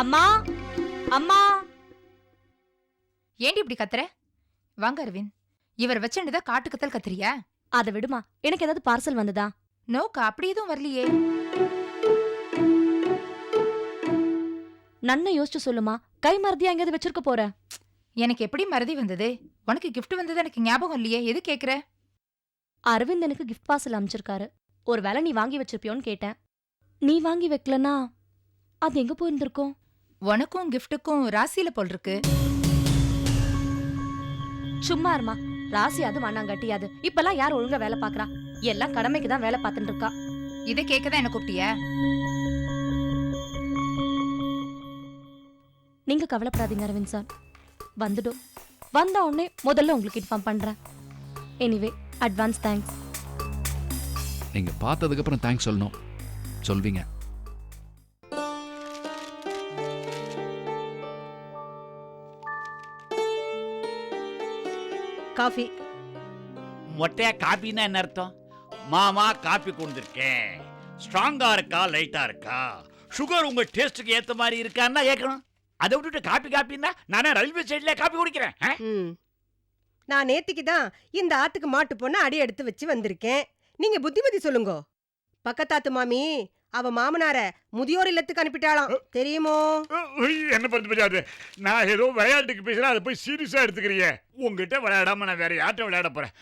அம்மா அம்மா. ஏண்டி இப்படி கத்துற? வாங்க அரவிந்த் இவர் வச்சுதான் காட்டு கத்தல் கத்துறியா? அதை விடுமா எனக்கு ஏதாவது பார்சல் வந்ததா? நோக்கா அப்படி எதுவும் வரலையே. நன்ன யோசிச்சு சொல்லுமா கை மறதியா எங்கேயாவது வச்சிருக்க போற? எனக்கு எப்படி மறதி வந்தது? உனக்கு gift வந்தது எனக்கு ஞாபகம் இல்லையே எது கேக்குற? அரவிந்த் எனக்கு கிஃப்ட் பார்சல் அனுப்பிச்சிருக்காரு ஒரு வேளை நீ வாங்கி வச்சிருப்பியோன்னு கேட்டேன். நீ வாங்கி வைக்கலனா அது எங்க போயிருந்திருக்கும்? உனக்கும் கிஃப்ட்டுக்கும் ராசியில போல் இருக்கு. சும்மா இருமா. ராசி அது மண்ணாங்கட்டி அது. இப்பெல்லாம் யார் ஒழுங்கா வேலை பாக்குறா எல்லாம் கடமைக்கு தான் வேலை பார்த்துட்டு இருக்கா. இதை கேட்கதான் என்ன கூப்பிட்டியா? நீங்க கவலைப்படாதீங்க அரவிந்த் சார். வந்துடும். வந்த உடனே முதல்ல உங்களுக்கு இன்ஃபார்ம் பண்றேன். எனிவே அட்வான்ஸ் தேங்க்ஸ் நீங்க பார்த்ததுக்கு அப்புறம் தேங்க்ஸ் சொல்லணும். சொல்வீங்க. காஃபி மொட்டையா காப்பின்னா என்ன அர்த்தம்? மாமா காப்பி கொண்டிருக்கேன் ஸ்ட்ராங்கா இருக்கா லைட்டா இருக்கா? சுகர் உங்க டேஸ்ட்டுக்கு ஏத்த மாதிரி இருக்கான்னா கேட்கணும். அதை விட்டுட்டு காப்பி காப்பின்னா நானே ரயில்வே சைட்ல காப்பி குடிக்கிறேன் நான் நேத்திக்கு தான் இந்த ஆத்துக்கு மாட்டு பொண்ணு அடி எடுத்து வச்சு வந்திருக்கேன். நீங்க புத்திமதி சொல்லுங்க. பக்கத்தாத்து மாமி அவ மாமனார முதியோர் இல்லத்துக்கு அனுப்பிட்டாளாம். தெரியுமோ? என்ன பண்ண முடியாது நான் ஏதோ விளையாட்டுக்கு பேசுறேன் அதை போய் சீரியஸா எடுத்துக்கிறீங்க. உங்ககிட்ட விளையாடாம நான் வேற யார்கிட்ட விளையாட போறேன்?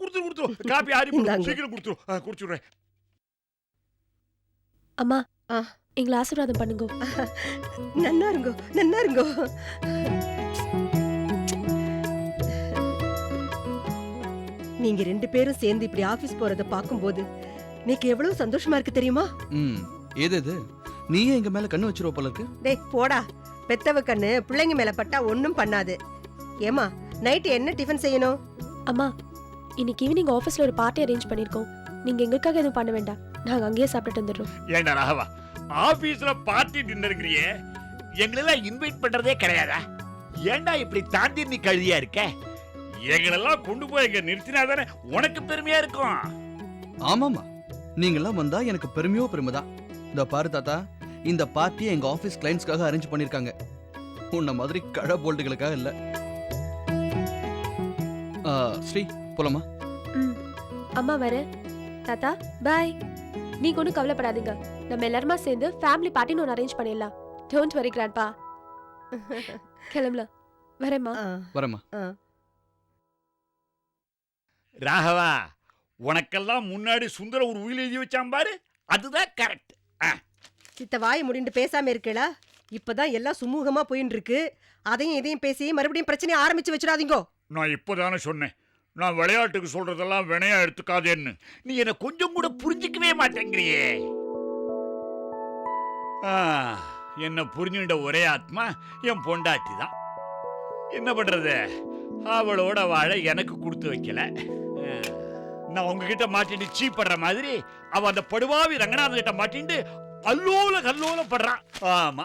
கொடுத்துரு கொடுத்துரு. காப்பி ஆறி. சீக்கிரம் கொடுத்துரு. குடிச்சுடுறேன் அம்மா ஆ. எங்களை ஆசீர்வாதம் பண்ணுங்க. நன்னா இருங்கோ நன்னா இருங்கோ. நீங்க ரெண்டு பேரும் சேர்ந்து இப்படி ஆபீஸ் போறத பாக்கும்போது நீக்கு எவ்வளவு சந்தோஷமா இருக்கு தெரியுமா? ம் ஏது இது? நீயே எங்க மேல கண்ணு வச்சிருவ போல இருக்கு. டேய் போடா. பெத்தவ கண்ணு பிள்ளைங்க மேல பட்டா ஒண்ணும் பண்ணாது. ஏமா நைட்டு என்ன டிஃபன் செய்யணும்? அம்மா இன்னைக்கு ஈவினிங் ஆஃபீஸ்ல ஒரு பார்ட்டி அரேஞ்ச் பண்ணிருக்கோம். நீங்க எங்களுக்காக எதுவும் பண்ண வேண்டாம். நாங்க அங்கேயே சாப்பிட்டுட்டு வந்துடுறோம். ஏண்டா ராகவா? ஆபீஸ்ல பார்ட்டி டின்னருங்கிறியே எங்களெல்லாம் இன்வைட் பண்றதே கிடையாதா? ஏண்டா இப்படி தாண்டி நீ கழுதியா இருக்க? எங்களெல்லாம் கொண்டு போய் இங்க நிறுத்தினா தானே உனக்கு பெருமையா இருக்கும். ஆமாமா நீங்கெல்லாம் வந்தா எனக்கு பெருமையோ பெருமைதான். இந்த பாரு தாத்தா இந்த பார்ட்டியை எங்க ஆபீஸ் கிளைண்ட்ஸ்க்காக அரேஞ்ச் பண்ணிருக்காங்க உன்ன மாதிரி கழ போல்ட்டுகளுக்காக இல்ல. ஸ்ரீ போலாமா? ம். அம்மா வரேன் தாத்தா பாய் நீங்க ஒன்றும் கவலைப்படாதீங்க. நம்ம எல்லாருமா சேர்ந்து ஃபேமிலி பார்ட்டின்னு ஒன்று அரேஞ்ச் பண்ணிடலாம். டோன்ட் வரி கிராண்ட்பா கிளம்பலாம். வரேம்மா. ஆ, வரேம்மா. ஆ. ராகவா! உனக்கெல்லாம் முன்னாடி சுந்தர ஒரு உயில் எழுதி வச்சான் பாரு. அதுதான் கரெக்ட் சித்த வாய் முடிண்டு பேசாம இருக்கலா இப்பதான் எல்லாம் சுமூகமா போயின்னு இருக்கு அதையும் இதையும் பேசி மறுபடியும் பிரச்சனையை ஆரம்பிச்சு வச்சிடாதீங்கோ. நான் இப்போதானே சொன்னேன். நான் விளையாட்டுக்கு சொல்றதெல்லாம் வினையா எடுத்துக்காதேன்னு. நீ என்ன கொஞ்சம் கூட புரிஞ்சிக்கவே மாட்டேங்கிறியே. என்ன புரிஞ்சுட்ட ஒரே ஆத்மா என் பொண்டாட்டி தான். என்ன பண்றது? அவளோட வாழ எனக்கு கொடுத்து வைக்கல. நான் உங்ககிட்ட மாட்டிட்டு சீப்படுற மாதிரி அவ அந்த படுவாவி ரங்கநாதன் கிட்ட மாட்டிட்டு அல்லோல கல்லோல படுறான். ஆமா.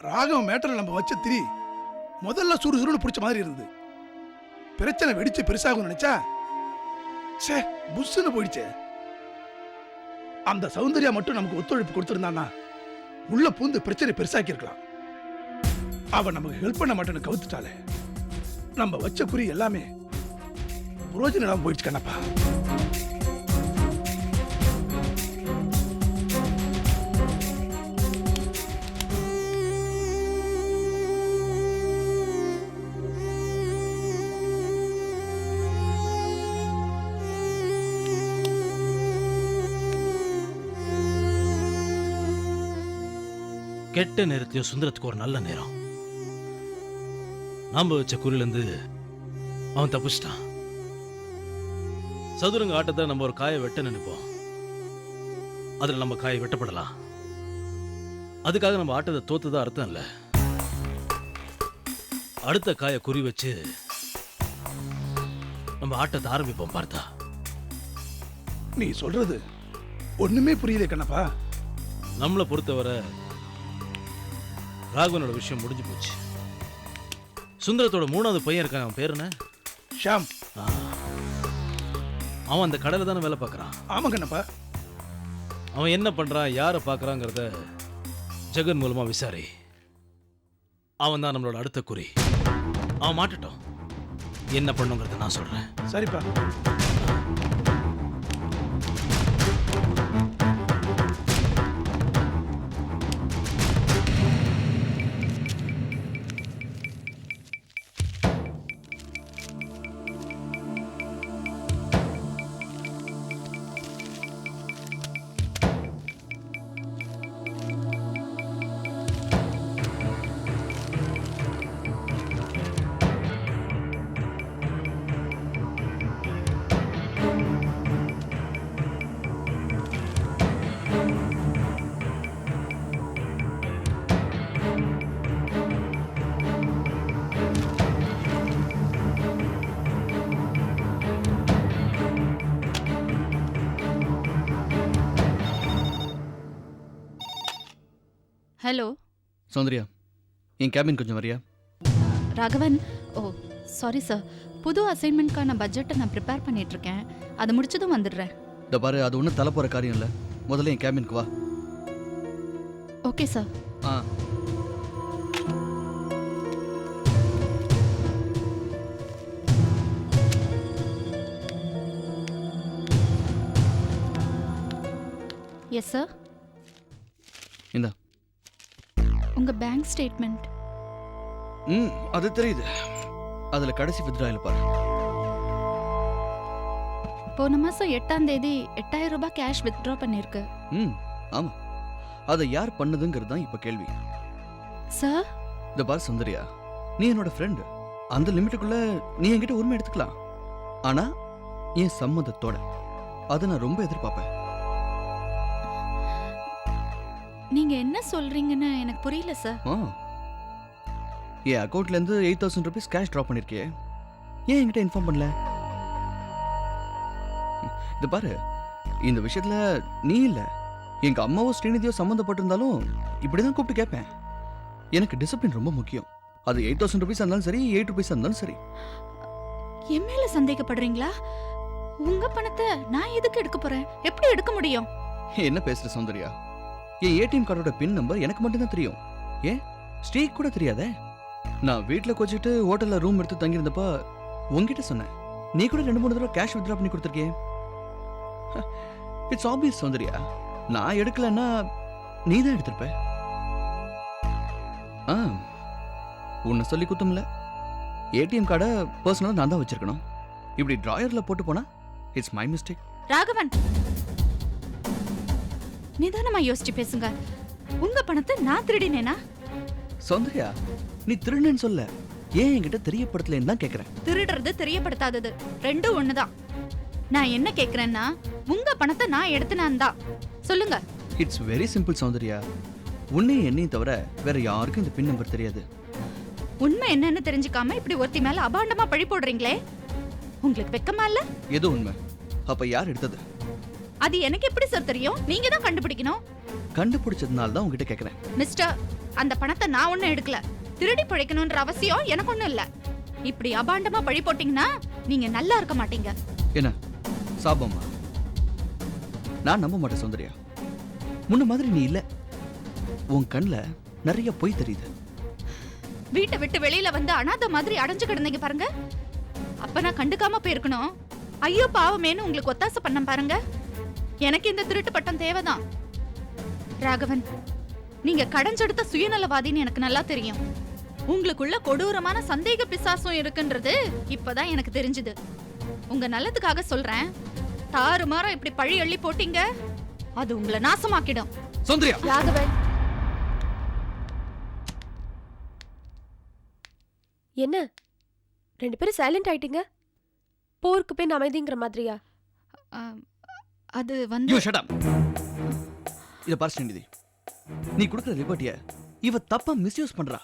ராகவ மேட்டரில் நம்ம வச்ச திரி முதல்ல சுறுசுறுன்னு பிடிச்ச மாதிரி இருந்தது. பிரச்சனை வெடிச்சு பெருசாகும் நினைச்சா சே புஷ்ஷுன்னு போயிடுச்சே. அந்த சௌந்தர்யா மட்டும் நமக்கு ஒத்துழைப்பு கொடுத்துருந்தானா உள்ள பூந்து பிரச்சனை பெருசாக்கி இருக்கலாம் அவ நமக்கு ஹெல்ப் பண்ண மாட்டேன்னு கவுத்துட்டாலே நம்ம வச்ச குறி எல்லாமே புரோஜனம் இல்லாம போயிடுச்சு கண்ணப்பா. கெட்ட நேரத்தையும் சுந்தரத்துக்கு ஒரு நல்ல நேரம். நாம வச்ச குறிலேருந்து அவன் தப்பிச்சிட்டான். சதுரங்க ஆட்டத்தை நம்ம ஒரு காயை வெட்ட நினைப்போம். அதில் நம்ம காயை வெட்டப்படலாம். அதுக்காக நம்ம ஆட்டத்தை தோத்துதான் அர்த்தம் இல்லை. அடுத்த காயை குறி வச்சு நம்ம ஆட்டத்தை ஆரம்பிப்போம் பார்த்தா. நீ சொல்றது ஒண்ணுமே புரியல கண்ணப்பா. நம்மளை பொறுத்தவரை ராகவனோட விஷயம் முடிஞ்சு போச்சு. சுந்தரத்தோட மூணாவது பையன் இருக்கான். அவன் பேர் என்ன? ஷாம். ஆ. அவன் அந்த கடையில் தானே வேலை பார்க்குறான்? ஆமா கண்ணப்பா. அவன் என்ன பண்ணுறான் யாரை பார்க்குறாங்கிறத ஜெகன் மூலமாக விசாரி. அவன் தான் நம்மளோட அடுத்த குறி. அவன் மாட்டுட்டோம். என்ன பண்ணுங்கிறத நான் சொல்கிறேன் சரிப்பா. ஹலோ. சௌந்தர்யா என் கேபின் கொஞ்சம் வரியா? ராகவன் ஓ சாரி சார் புது அசைன்மெண்ட்க்கான பட்ஜெட்டை நான் ப்ரிப்பேர் பண்ணிட்டு இருக்கேன் அதை முடிச்சதும் வந்துடுறேன். இந்த பாரு அது ஒன்றும் தலை போகிற காரியம் இல்லை. முதல்ல என் கேபினுக்கு வா. ஓகே சார் ஆ. எஸ் சார் இந்தா. உங்க பேங்க் ஸ்டேட்மெண்ட் ம் அது தெரியுது. அதில் கடைசி வித்ராயில் பாரு. போன மாசம் எட்டாம் தேதி எட்டாயிரம் ரூபாய் கேஷ் வித்ட்ரா பண்ணிருக்கு. ம் ஆமாம் அதை யார் பண்ணதுங்கிறது தான் இப்போ கேள்வி. சார் இந்த பார் சுந்தரியா நீ என்னோட ஃப்ரெண்டு அந்த லிமிட்டுக்குள்ள நீ என்கிட்ட உரிமை எடுத்துக்கலாம். ஆனா என் சம்மதத்தோட. அதை நான் ரொம்ப எதிர்பார்ப்பேன். நீங்க என்ன சொல்றீங்கன்னு எனக்கு புரியல சார் ஆ. என் அக்கௌண்ட்ல இருந்து eight thousand rupees cash drop பண்ணிருக்கியே. ஏன் என்கிட்ட இன்ஃபார்ம் பண்ணல? இது பாரு இந்த விஷயத்துல நீ இல்ல. எங்க அம்மாவோ ஸ்ரீநிதியோ சம்மந்தப்பட்டிருந்தாலும் இப்படிதான் கூப்பிட்டு கேட்பேன் எனக்கு டிசிப்ளின் ரொம்ப முக்கியம். அது எயிட் தௌசண்ட் ருபீஸ் இருந்தாலும் சரி எயிட் ருபீஸ் இருந்தாலும் சரி. என் மேல சந்தேகப்படுறீங்களா? உங்க பணத்தை நான் எதுக்கு எடுக்க போறேன்? எப்படி எடுக்க முடியும்? என்ன பேசுற சௌந்தர்யா? என் ஏடிஎம் கார்டோட பின் நம்பர் எனக்கு மட்டும்தான் தெரியும். ஏன்? ஸ்ரீக் கூட தெரியாதே? நான் வீட்டில் கோச்சிட்டு ஹோட்டலில் ரூம் எடுத்து தங்கியிருந்தப்ப உன்கிட்ட சொன்னேன். நீ கூட ரெண்டு மூணு தடவை கேஷ் வித்ரா பண்ணி கொடுத்துருக்கியே. It's obvious Soundarya. நான் எடுக்கலன்னா நீ தான் எடுத்திருப்ப. ஆ உன்னை சொல்லி குத்தம்ல ஏடிஎம் கார்டை பர்சனலாக நான் தான் வச்சிருக்கணும். இப்படி ட்ராயரில் போட்டு போனா இட்ஸ் மை மிஸ்டேக் ராகவன். நிதானமா யோசிச்சு பேசுங்க. உங்க பணத்தை நான் திருடினேனா? சௌந்தர்யா நீ திருடன்னு சொல்ல. ஏன் என்கிட்ட தெரியப்படுத்தலைன்னு தான் கேட்குறேன் திருடுறது தெரியப்படுத்தாதது. ரெண்டும் ஒண்ணுதான். நான் என்ன கேக்குறேன்னா உங்க பணத்தை நான் எடுத்துனான் தான். சொல்லுங்க. It's very simple Soundarya. உன்னையும் என்னையும் தவிர வேற யாருக்கும் இந்த பின் நம்பர் தெரியாது. உண்மை என்னன்னு தெரிஞ்சுக்காம இப்படி ஒருத்தி மேல அபாண்டமா பழி போடுறீங்களே? உங்களுக்கு வெக்கமா இல்ல? எது உண்மை. அப்ப யார் எடுத்தது? அது எனக்கு எப்படி சார் தெரியும்? நீங்க தான் கண்டுபிடிக்கணும். கண்டுபிடிச்சதுனால தான் உங்ககிட்ட கேட்குறேன் மிஸ்டர் அந்த பணத்தை நான் ஒண்ணும் எடுக்கல. திருடி பழைக்கணும்ன்ற அவசியம் எனக்கு ஒண்ணும் இல்ல. இப்படி அபாண்டமா பழி போட்டீங்கன்னா நீங்க நல்லா இருக்க மாட்டீங்க. என்ன? சாபம்மா நான் நம்ப மாட்டேன் சௌந்தர்யா. முன்ன மாதிரி நீ இல்ல. உன் கண்ணில் நிறைய பொய் தெரியுது. வீட்டை விட்டு வெளியில வந்து அனாதை மாதிரி அடைஞ்சு கிடந்தீங்க பாருங்க. அப்ப நான் கண்டுக்காம போயிருக்கணும். ஐயோ பாவமேன்னு உங்களுக்கு ஒத்தாசை பண்ண பாருங்க. எனக்கு இந்த திருட்டு பட்டம் தேவைதான். ராகவன் நீங்க கடைஞ்செடுத்த சுயநலவாதின்னு எனக்கு நல்லா தெரியும். உங்களுக்குள்ள கொடூரமான சந்தேக பிசாசும் இருக்குன்றது இப்பதான் எனக்கு தெரிஞ்சுது. உங்க நல்லதுக்காக சொல்றேன். தாறுமாறா இப்படி பழி அள்ளி போட்டீங்க அது உங்களை நாசமாக்கிடும். சௌந்தர்யா! ராகவன். என்ன? ரெண்டு பேரும் சைலண்ட் ஆயிட்டீங்க? போருக்கு பின் அமைதிங்கிற மாதிரியா? அது வந்து யூ ஷட் அப் இத பாரு ஸ்ரீநிதி. நீ கொடுக்குற லிபர்ட்டிய இவ தப்பா மிஸ்யூஸ் பண்றா.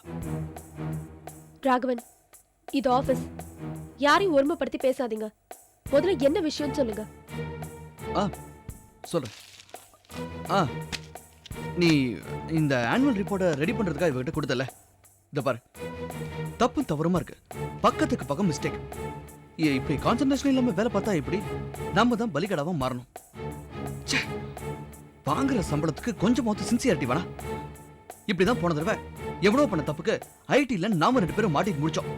ராகவன் இது ஆபீஸ் யாரையும் ஒருமைப்படுத்தி பேசாதீங்க. முதல்ல என்ன விஷயம்னு சொல்லுங்க. சொல்லு ஆ நீ இந்த ஆனுவல் ரிப்போர்ட்டை ரெடி பண்றதுக்காக இவகிட்ட கொடுத்தல. இத பாரு. தப்பு தவறுமா இருக்கு. பக்கத்துக்கு பக்கம் மிஸ்டேக் இப்படி கான்சென்ட்ரேஷன் இல்லாம வேலை பார்த்தா எப்படி? நம்ம தான் பலிகடாவா மாறணும். வாங்குற சம்பளத்துக்கு கொஞ்சமாவது சின்சியாரிட்டி வேணா இப்படிதான் போன தடவை எவ்வளவு பண்ண தப்புக்கு ஐடில நாம ரெண்டு பேரும் மாட்டி முடிச்சோம்.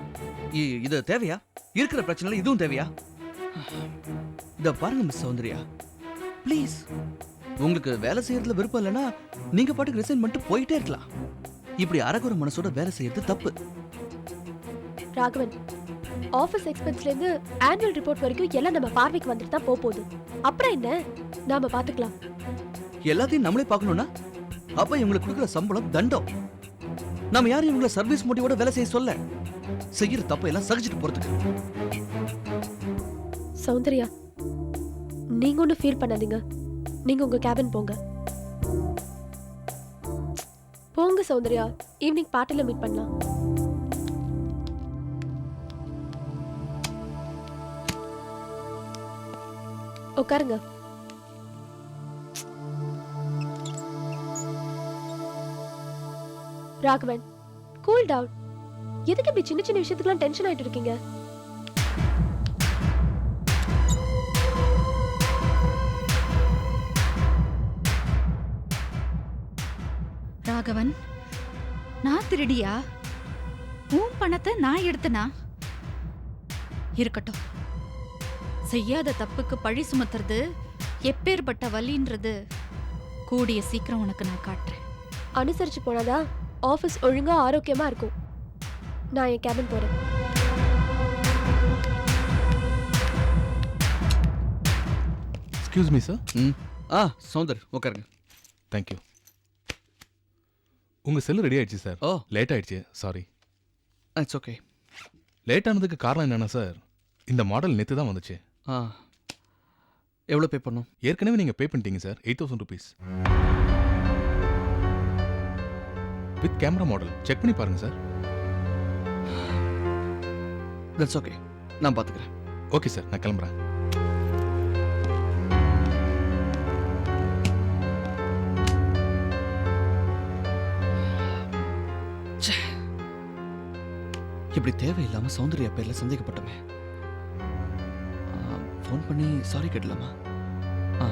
இது தேவையா? இருக்கிற பிரச்சனைல இதுவும் தேவையா? இத பாருங்க மிஸ் சௌந்தர்யா. ப்ளீஸ் உங்களுக்கு வேலை செய்யறதுல விருப்பம் இல்லைன்னா நீங்க பாட்டுக்கு ரிசைன் பண்ணிட்டு போயிட்டே இருக்கலாம். இப்படி அரகுற மனசோட வேலை செய்யறது தப்பு. ராகவன் ஆஃபீஸ் எக்ஸ்பென்ஸ்ல இருந்து ஆனுவல் ரிப்போர்ட் வரைக்கும் எல்லாம் நம்ம பார்வைக்கு வந்துட்டு தான் போக போகுது அப்புறம் என்ன? நாம பாத்துக்கலாம் எல்லாத்தையும் நம்மளே பார்க்கணும்னா? அப்ப இவங்களுக்கு கொடுக்குற சம்பளம் தண்டம். நாம யாரும் இவங்கள சர்வீஸ் மோட்டிவோட வேலை செய்ய சொல்ல. செய்யற தப்பை எல்லாம் சகிச்சுட்டு போறதுக்கு. சௌந்தர்யா நீங்க ஒன்றும் ஃபீல் பண்ணாதீங்க. நீங்க உங்க கேபின் போங்க. போங்க சௌந்தர்யா ஈவினிங் பார்ட்டில மீட் பண்ணலாம். உட்காருங்க. ராகவன் கூல் டவுன் எதுக்கு இப்படி சின்ன சின்ன விஷயத்துக்குலாம் டென்ஷன் ஆயிட்டு இருக்கீங்க? ராகவன் நான் திருடியா? உன் பணத்தை நான் எடுத்தனா? இருக்கட்டும். செய்யாத தப்புக்கு பழி சுமத்துறது எப்பேற்பட்ட வலின்றது கூடிய சீக்கிரம் உனக்கு நான் காட்டுறேன். அனுசரிச்சு போனாதான் ஆஃபீஸ் ஒழுங்கா ஆரோக்கியமா இருக்கும். நான் என் கேபின் போறேன். எக்ஸ்கியூஸ் மீ சார் ம். ஆ சௌந்தர் உட்காருங்க தேங்க்யூ உங்கள் செல்லு ரெடி ஆயிடுச்சு சார் ஓ. லேட் ஆயிடுச்சு. சாரி இட்ஸ் ஓகே லேட் ஆனதுக்கு காரணம் என்னன்னா சார் இந்த மாடல் நேற்று தான் வந்துச்சு. ஆ. எவ்வளோ பே பண்ணும் ஏற்கனவே நீங்கள் பே பண்ணிட்டீங்க sir. Eight thousand rupees. With camera model. Check பண்ணி பாருங்க சார். தட்ஸ் ஓகே நான் பார்த்துக்கிறேன் ஓகே சார். நான் கிளம்புறேன். இப்படி தேவையில்லாம சௌந்தர்யா பேர்ல சந்தேகப்பட்டமே. ஃபோன் பண்ணி சாரி கேட்டலாமா? ஆ.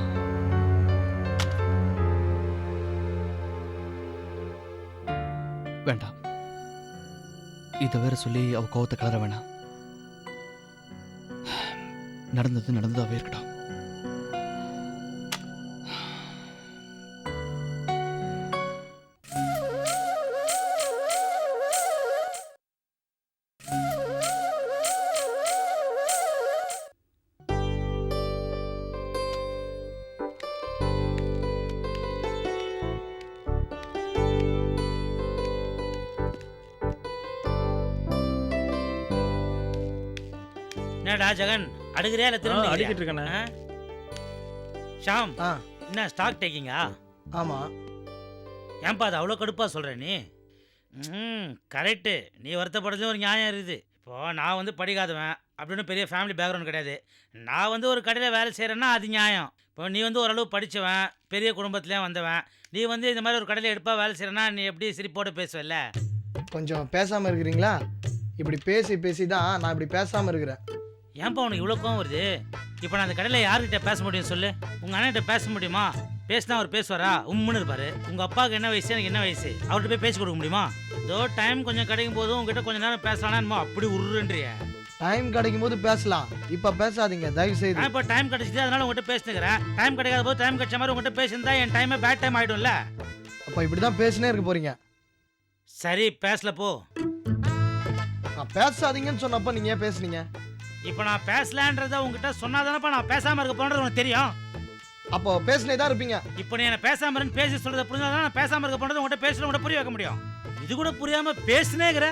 வேண்டாம். இதை வேற சொல்லி அவ கோவத்தை கலர வேணாம். நடந்தது நடந்ததாகவே இருக்கட்டும். என்னடா ஜெகன்? அடுக்கிறியா இல்லை திரும்ப அடிக்கிட்டு இருக்கேண்ணே ஷாம் ஆ. என்ன ஸ்டாக் டேக்கிங்கா ஆமா. ஏன்பா அது அவ்வளோ கடுப்பாக சொல்கிற நீ? ம் கரெக்டு நீ வருத்தப்படுறதுல ஒரு நியாயம் இருக்குது. இப்போ நான் வந்து படிக்காதவன் அப்படின்னு பெரிய ஃபேமிலி பேக்ரவுண்ட் கிடையாது. நான் வந்து ஒரு கடையில் வேலை செய்கிறேன்னா அது நியாயம். இப்போ நீ வந்து ஓரளவு படித்தவன் பெரிய குடும்பத்துலேயே வந்தவன் நீ வந்து இந்த மாதிரி ஒரு கடையில் எடுப்பா வேலை செய்கிறேன்னா நீ எப்படி சிரிப்போட பேசுவல்ல? கொஞ்சம் பேசாம இருக்கிறீங்களா? இப்படி பேசி பேசி தான் நான் இப்படி பேசாம இருக்கிறேன். ஏன்பா உனக்கு இவ்வளோ கோவம் வருது? இப்போ நான் அந்த கடையில் யார்கிட்ட பேச முடியும் சொல்லு? உங்கள் அண்ணன்கிட்ட பேச முடியுமா? பேசினா அவர் பேசுவாரா? உம்முன்னு இருப்பாரு. உங்கள் அப்பாவுக்கு என்ன வயசு? எனக்கு என்ன வயசு? அவர்கிட்ட போய் பேசி கொடுக்க முடியுமா? இதோ டைம் கொஞ்சம் கிடைக்கும் போதும் உங்ககிட்ட கொஞ்ச நேரம் பேசலாம்னா அப்படி உருன்றிய டைம் கிடைக்கும் போது பேசலாம். இப்ப பேசாதீங்க தயவு செய்து. நான் இப்போ டைம் கிடைச்சிது அதனால உங்ககிட்ட பேசினுக்கிறேன். டைம் கிடைக்காத போது டைம் கிடைச்ச மாதிரி உங்ககிட்ட பேசியிருந்தா என் டைமே பேட் டைம் ஆகிடும்ல அப்ப இப்படிதான் பேசினே இருக்க போறீங்க. சரி பேசல போ. நான் பேசாதீங்கன்னு சொன்னப்ப நீங்க ஏன் பேசுனீங்க? இப்போ நான் பேசலான்றத உங்ககிட்ட சொன்னாதானப்பா நான் பேசாமல் இருக்க போன்றது உனக்கு தெரியும். அப்போ பேசினே தான் இருப்பீங்க. இப்போ நீ என்ன பேசாம இருந்து பேசி சொல்றத புரிஞ்சாதான் நான் பேசாம இருக்க போனது உங்ககிட்ட பேசல உங்ககிட்ட புரிய வைக்க முடியும். இது கூட புரியாம பேசுனேங்கிற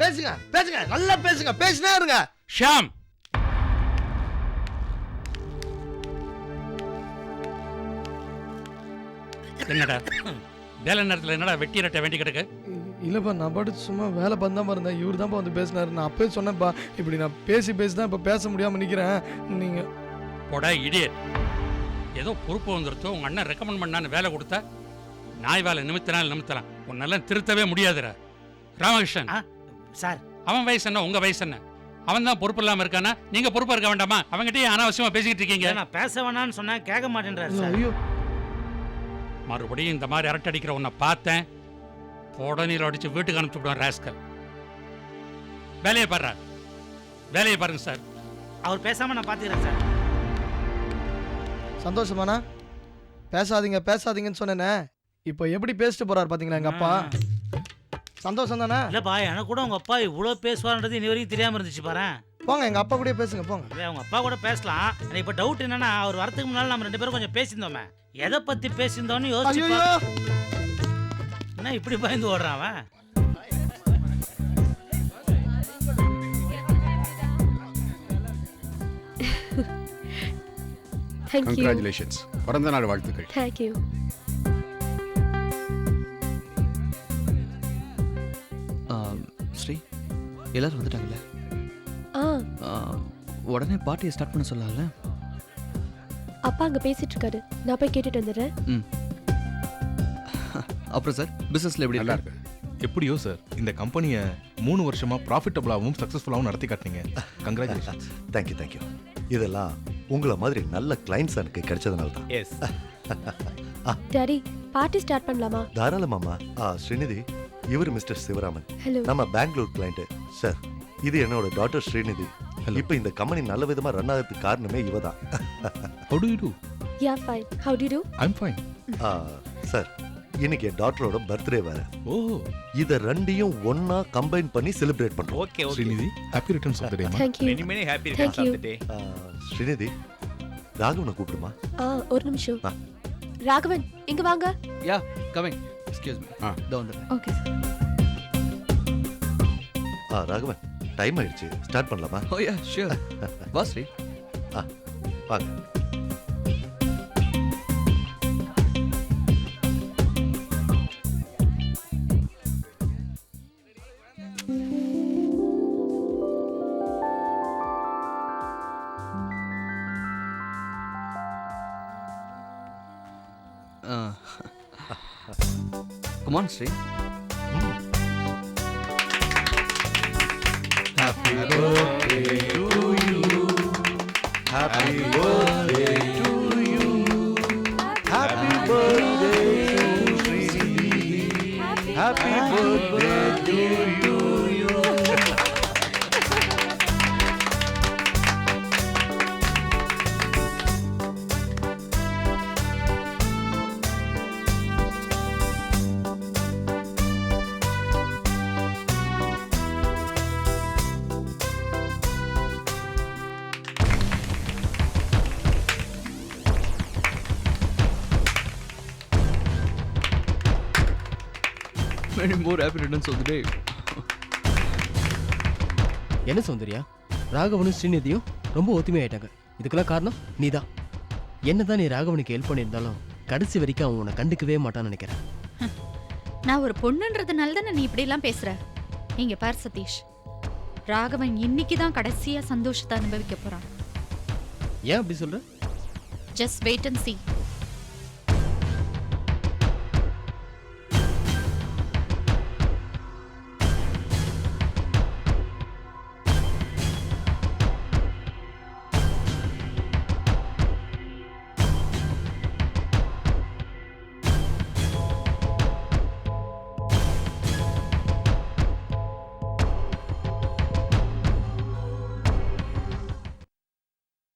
பேசுங்க பேசுங்க நல்லா பேசுங்க பேசினே இருங்க. ஷாம். என்னடா? வேலை நேரத்தில் என்னடா வெட்டி ரட்டை வேண்டி கிடக்கு இல்லப்பா நான் பாட்டு சும்மா வேலை பண்ணாம இருந்தேன். இவர் தான்ப்பா வந்து பேசினாரு. நான் அப்பவே சொன்னேன்ப்பா இப்படி நான் பேசி பேசி தான் இப்போ பேச முடியாம நிக்கிறேன். நீங்க போடா இடியட் ஏதோ பொறுப்பு வந்துருத்தோ உங்க அண்ணன் ரெக்கமெண்ட் பண்ணான்னு வேலை கொடுத்தா நாய் வேலை நிமித்தினால் நிமித்தலாம். உன்னெல்லாம் திருத்தவே முடியாதுடா. ராமகிருஷ்ணன். சார். அவன் வயசு என்ன உங்க வயசு என்ன? அவன் தான் பொறுப்பு இல்லாம இருக்கானா? நீங்க பொறுப்பா இருக்க வேண்டாமா? அவங்ககிட்ட ஏன் அனாவசியமா பேசிக்கிட்டு இருக்கீங்க. நான் பேச வேணாம்னு சொன்னா கேட்க மாட்டேன்றாரு சார். ஐயோ. மறுபடியும் இந்த மாதிரி அரட்டை அடிக்கிற உன்னை பார்த்தேன். உடனே அடிச்சு வீட்டுக்கு அனுப்பிச்சு விடுவான் ராஸ்கல். வேலையை பாடுறா வேலையை பாருங்க சார். அவர் பேசாம நான் பாத்துக்கிறேன் சார். சந்தோஷமாண்ணா. பேசாதீங்க பேசாதீங்கன்னு சொன்னேனே. இப்போ எப்படி பேசிட்டு போறாரு பாத்தீங்களா எங்க அப்பா? சந்தோஷம் தானே இல்லப்பா எனக்கு கூட உங்க அப்பா இவ்வளவு பேசுவார்ன்றது இன்னி வரைக்கும் தெரியாம இருந்துச்சு பாரு போங்க எங்க அப்பா கூட பேசுங்க போங்க. இல்ல உங்க அப்பா கூட பேசலாம். எனக்கு இப்ப டவுட் என்னன்னா அவர் வரதுக்கு முன்னால நம்ம ரெண்டு பேரும் கொஞ்சம் பேசியிருந்தோமே. எதை பத்தி பேசியிருந்தோம்னு யோசிச்சு ஐயோ! என்ன இப்படி பயந்து ஓடுறான் அவன்? தேங்க்யூ கங்க்ராச்சுலேஷன்ஸ் பிறந்த நாள் வாழ்த்துக்கள். தேங்க்யூ ஆ, ஸ்ரீ எல்லாரும் வந்துட்டாங்கல்ல? ஆ. ஆ, உடனே பார்ட்டியை ஸ்டார்ட் பண்ண சொல்லலாம்ல அப்பா அங்க பேசிட்டு இருக்காரு. நான் போய் கேட்டுட்டு வந்துடுறேன். ம். அப்புறம் சார் பிசினஸ்ல எப்படி நல்லா இருக்கு? எப்படியோ சார் இந்த கம்பெனியை மூணு வருஷமா ப்ராஃபிட்டபிளாகவும் சக்ஸஸ்ஃபுல்லாகவும் நடத்தி காட்டினீங்க. கங்க்ராச்சுலேஷன்ஸ் தேங்க்யூ தேங்க்யூ இதெல்லாம் உங்களை மாதிரி நல்ல கிளைண்ட்ஸ் எனக்கு கிடைச்சதுனால தான். எஸ் டாடி பார்ட்டி ஸ்டார்ட் பண்ணலாமா? தாராளமாமா ஆ ஸ்ரீநிதி இவர் மிஸ்டர் சிவராமன். ஹலோ நம்ம பெங்களூர் கிளைண்ட் சார் இது என்னோட டாட்டர் ஸ்ரீநிதி. இப்போ இந்த கம்பெனி நல்ல விதமா ரன் ஆகிறதுக்கு காரணமே இவ தான். How do you do yeah fine how do do I'm fine sir இன்னைக்கு என் டாட்டரோட பர்த்டே வேற. ஓ. இத ரெண்டையும் ஒண்ணா கம்பைன் பண்ணி செலிப்ரேட் பண்றோம். Okay Srinidhi happy returns of the day thank you many many happy Thank you. Day. ஆ, ஸ்ரீநிதி ராகவனை கூப்பிடுமா? ஆ ஒரு நிமிஷம். ஆ. ராகவன் இங்க வாங்க. யா கமிங் எக்ஸ்கியூஸ் மீ ஆ. இதோ வந்துடுறேன். ஓகே ஆ ராகவன் டைம் ஆயிடுச்சு. ஸ்டார்ட் பண்ணலாமா? ஓ யா ஷூர் வா ஸ்ரீ. வாங்க. Come on, Sri. Happy birthday to you. Happy birthday to you. Happy birthday to Sri. Happy birthday to you. Many more happy returns of the day என்ன சௌந்தர்யா? ராகவனும் ஸ்ரீநிதியும் ரொம்ப ஒத்துமையாயிட்டாங்க. இதுக்கெல்லாம் காரணம் நீதான் என்னதான் நீ ராகவனுக்கு ஹெல்ப் பண்ணியிருந்தாலும் கடைசி வரைக்கும் அவன் உன்னை கண்டுக்கவே மாட்டான்னு நினைக்கிறேன். நான் ஒரு பொண்ணுன்றதுனால தானே நீ இப்படி எல்லாம் பேசுற? இங்க பார் சதீஷ். ராகவன் இன்னைக்கு தான் கடைசியா சந்தோஷத்தை அனுபவிக்க போறான். ஏன் அப்படி சொல்ற? Just wait and see.